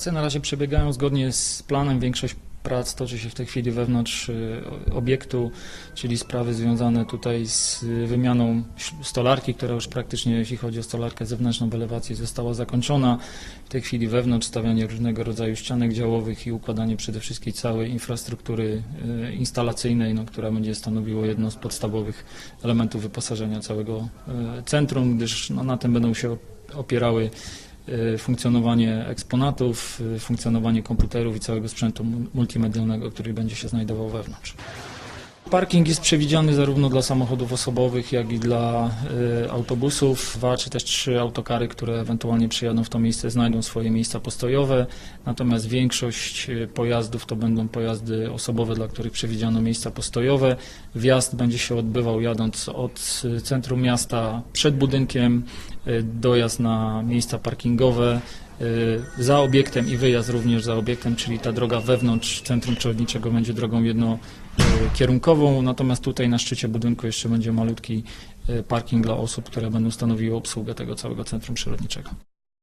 Prace na razie przebiegają zgodnie z planem. Większość prac toczy się w tej chwili wewnątrz y, obiektu, czyli sprawy związane tutaj z wymianą stolarki, która już praktycznie, jeśli chodzi o stolarkę zewnętrzną w elewacji, została zakończona. W tej chwili wewnątrz stawianie różnego rodzaju ścianek działowych i układanie przede wszystkim całej infrastruktury y, instalacyjnej, no, która będzie stanowiło jedno z podstawowych elementów wyposażenia całego y, centrum, gdyż no, na tym będą się opierały funkcjonowanie eksponatów, y, funkcjonowanie komputerów i całego sprzętu mu- multimedialnego, który będzie się znajdował wewnątrz. Parking jest przewidziany zarówno dla samochodów osobowych, jak i dla y, autobusów. Dwa czy też trzy autokary, które ewentualnie przyjadą w to miejsce, znajdą swoje miejsca postojowe. Natomiast większość y, pojazdów to będą pojazdy osobowe, dla których przewidziano miejsca postojowe. Wjazd będzie się odbywał jadąc od y, centrum miasta przed budynkiem, y, dojazd na miejsca parkingowe, za obiektem i wyjazd również za obiektem, czyli ta droga wewnątrz centrum przyrodniczego będzie drogą jednokierunkową, natomiast tutaj na szczycie budynku jeszcze będzie malutki y, parking dla osób, które będą stanowiły obsługę tego całego centrum przyrodniczego.